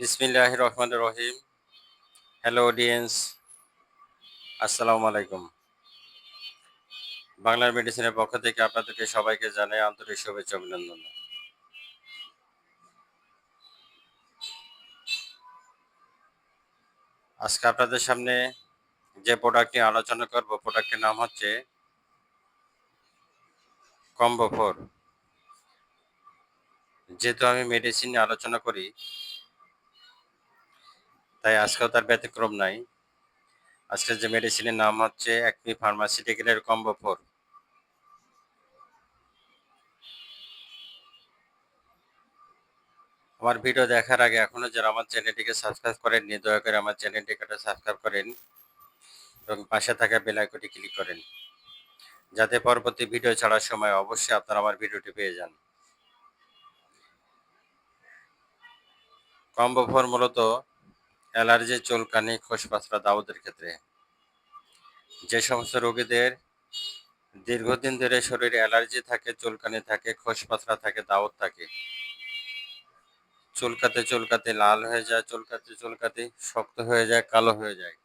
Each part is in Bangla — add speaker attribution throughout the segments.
Speaker 1: বিসমিল্লাহ রহমান রহিম হ্যালো অডিয়েন্স আসসালামু আলাইকুম বাংলার মেডিসিনের পক্ষ থেকে আপনাদেরকে সবাইকে জানাই আন্তরিক শুভেচ্ছা অভিনন্দন। আজকে আপনাদের সামনে যে প্রোডাক্ট নিয়ে আলোচনা করব প্রোডাক্টের নাম হচ্ছে কম্বো ফোর যেহেতু আমি মেডিসিন নিয়ে আলোচনা করি তাই আজকেও তার ব্যতিক্রম নাই। আজকের যে মেডিসিনের নাম হচ্ছে একমি ফার্মাসিউটিক্যালের কম্বো ফোর আমার ভিডিও দেখার আগে এখনও যারা আমার চ্যানেলটিকে সাবস্ক্রাইব করেননি, দয়া করে আমার চ্যানেলটিকে সাবস্ক্রাইব করেন এবং পাশে থাকা বেল আইকনটি ক্লিক করেন। যাতে পরবর্তী ভিডিও ছাড়ার সময় অবশ্যই আপনারা আমার ভিডিওটি পেয়ে যান। কম্বো ফোর মূলত অ্যালার্জি, চুলকানি খোসপাসরা দাউদের ক্ষেত্রে। যে সমস্ত রোগীদের দীর্ঘদিন ধরে শরীরে অ্যালার্জি থাকে, চুলকানি থাকে খোসপাসরা থাকে, দাউদ থাকে, চুলকাতে চুলকাতে লাল হয়ে যায়, চুলকাতে চুলকাতে শক্ত হয়ে যায়, কালো হয়ে যায়।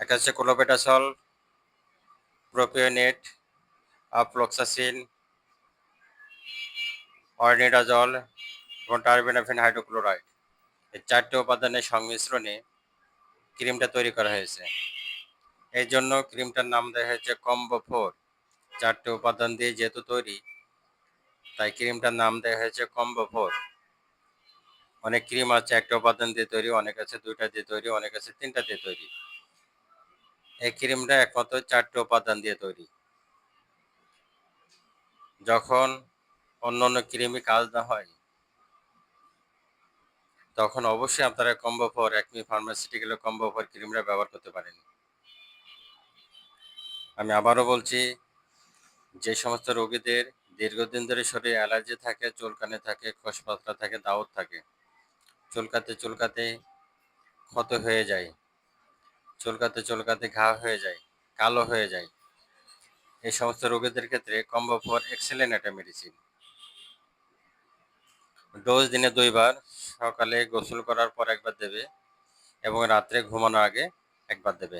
Speaker 1: এক আছে ক্লোবেটাসল প্রোপিওনেট, আফ্লক্সাসিন অর্নিডাজল এবং টার্বিনাফিন হাইড্রোক্লোরাইড। এই চারটি উপাদানের সংমিশ্রণে ক্রিমটা তৈরি করা হয়েছে। এই জন্য ক্রিমটার নাম দেওয়া হয়েছে কম্বো ফোর চারটে উপাদান দিয়ে যেহেতু তৈরি, তাই ক্রিমটার নাম দেওয়া হয়েছে কম্বো ফোর অনেক ক্রিম আছে, একটা উপাদান দিয়ে তৈরি, অনেক আছে দুইটা দিয়ে তৈরি, অনেক আছে তিনটা দিয়ে তৈরি। এই ক্রিমটা একমাত্র চারটে উপাদান দিয়ে তৈরি। যখন অন্য অন্য ক্রিমই কাজ না হয়, তখন অবশ্যই আপনারা কম্বো ফোর একমি ফার্মাসিউটিক্যালের কম্বো ফোর ক্রিমটা ব্যবহার করতে পারেন। আমি আবারও বলছি, যে সমস্ত রোগীদের দীর্ঘদিন ধরে শরীরে অ্যালার্জি থাকে, চুলকানি থাকে খোসপাতলা থাকে, দাউদ থাকে, চুলকাতে চুলকাতে ক্ষত হয়ে যায়, চুলকাতে চুলকাতে ঘা হয়ে যায়, কালো হয়ে যায়। এই সমস্ত রোগীদের ক্ষেত্রে কম্বো ফোর এক্সেলেন্ট একটা মেডিসিন ডোজ দিনে দুইবার সকালে গোসল করার পর একবার দেবে এবং রাত্রে ঘুমানোর আগে একবার দেবে।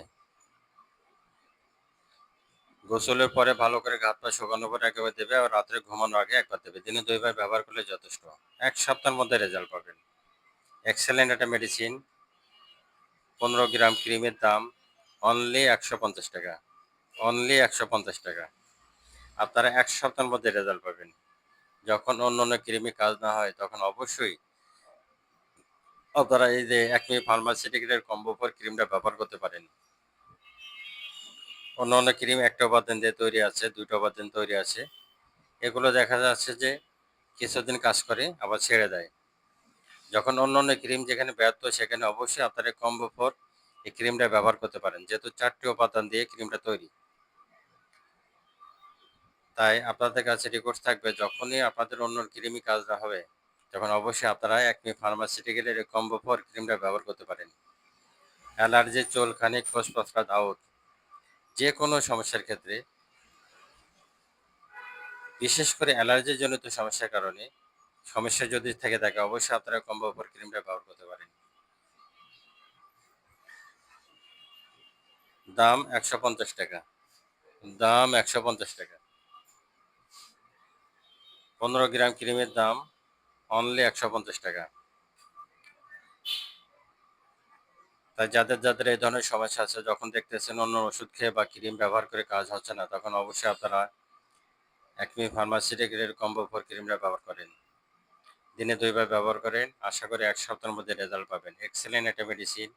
Speaker 1: গোসলের পরে ভালো করে ঘাত পা শুকানোর পরে একবার দেবে আর রাত্রে ঘুমানোর আগে একবার দেবে। দিনে দুইবার ব্যবহার করলে যথেষ্ট। এক সপ্তাহের মধ্যে রেজাল্ট পাবেন। এক্সেলেন্ট একটা মেডিসিন পনেরো গ্রাম ক্রিমের দাম অনলি একশো পঞ্চাশ টাকা। অনলি একশো পঞ্চাশ টাকা। আপনারা এক সপ্তাহের মধ্যে রেজাল্ট পাবেন। যখন অন্য অন্য ক্রিমি কাজ না হয়, তখন অবশ্যই আপনারা এই যে একমি ফার্মাসিউটিক্যালের কম্বো ফর ক্রিমটা ব্যবহার করতে পারেন। অন্য অন্য ক্রিম একটা উপাদান দিয়ে তৈরি আছে দুটো উপাদান তৈরি আছে। এগুলো দেখা যাচ্ছে যে কিছুদিন কাজ করে, আবার ছেড়ে দেয়। যখন অন্য অন্য ক্রিম যেখানে ব্যর্থ, সেখানে অবশ্যই আপনারা কম্বো ফোর এই ক্রিমটা ব্যবহার করতে পারেন। যেহেতু চারটি উপাদান দিয়ে ক্রিমটা তৈরি। তাই আপনাদের কাছে রিকোয়েস্ট থাকবে যখনই আপনাদের অন্য ক্রিমি কাজ না হবে, তখন অবশ্যই আপনারা একমি ফার্মাসিউটিক্যালের কম্বো ফোর ক্রিমটা ব্যবহার করতে পারেন। অ্যালার্জি চুলখানি খোসপসরা দাউদ যে কোনো সমস্যার ক্ষেত্রে, বিশেষ করে অ্যালার্জির জনিত সমস্যার কারণে, সমস্যা যদি থেকে থাকে, অবশ্যই আপনারা কম্বো ফোর ক্রিমটা ব্যবহার করতে পারেন। দাম একশো পঞ্চাশ টাকা। দাম একশো পঞ্চাশ টাকা। পনেরো গ্রাম ক্রিমের দাম অনলি একশো পঞ্চাশ টাকা। তাই যাদের যাদের এই ধরনের সমস্যা আছে, যখন দেখতেছেন অন্য ওষুধ খেয়ে বা ক্রিম ব্যবহার করে কাজ হচ্ছে না, তখন অবশ্যই আপনারা একমি ফার্মাসিউটিক্যালের কম্বো ফোর ক্রিমটা ব্যবহার করেন। দিনে দুইবার ব্যবহার করেন, আশা করি এক সপ্তাহের মধ্যে রেজাল্ট পাবেন। এক্সেলেন্ট একটা মেডিসিন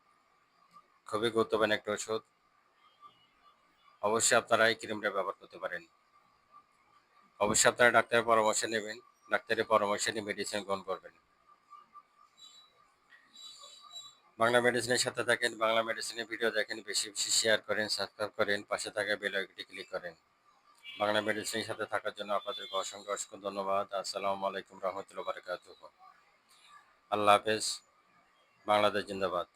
Speaker 1: খুবই গুরুত্বপূর্ণ একটা ওষুধ। অবশ্যই আপনারা এই ক্রিমটা ব্যবহার করতে পারেন। অবশ্যই আপনারা ডাক্তারের পরামর্শ নেবেন। ডাক্তারের পরামর্শ নিয়ে মেডিসিন গ্রহণ করবেন। বাংলা মেডিসিনের সাথে থাকেন, বাংলা মেডিসিনের ভিডিও দেখেন, বেশি বেশি শেয়ার করেন সাবস্ক্রাইব করেন, পাশে থাকা বেল আইকনটি ক্লিক করেন। বাংলা মেডিসিনের সাথে থাকার জন্য আপনাদেরকে অসংখ্য অসংখ্য ধন্যবাদ। আসসালামু আলাইকুম রহমতুল্লাহ বারকাত আল্লাহ হাফেজ। বাংলাদেশ জিন্দাবাদ।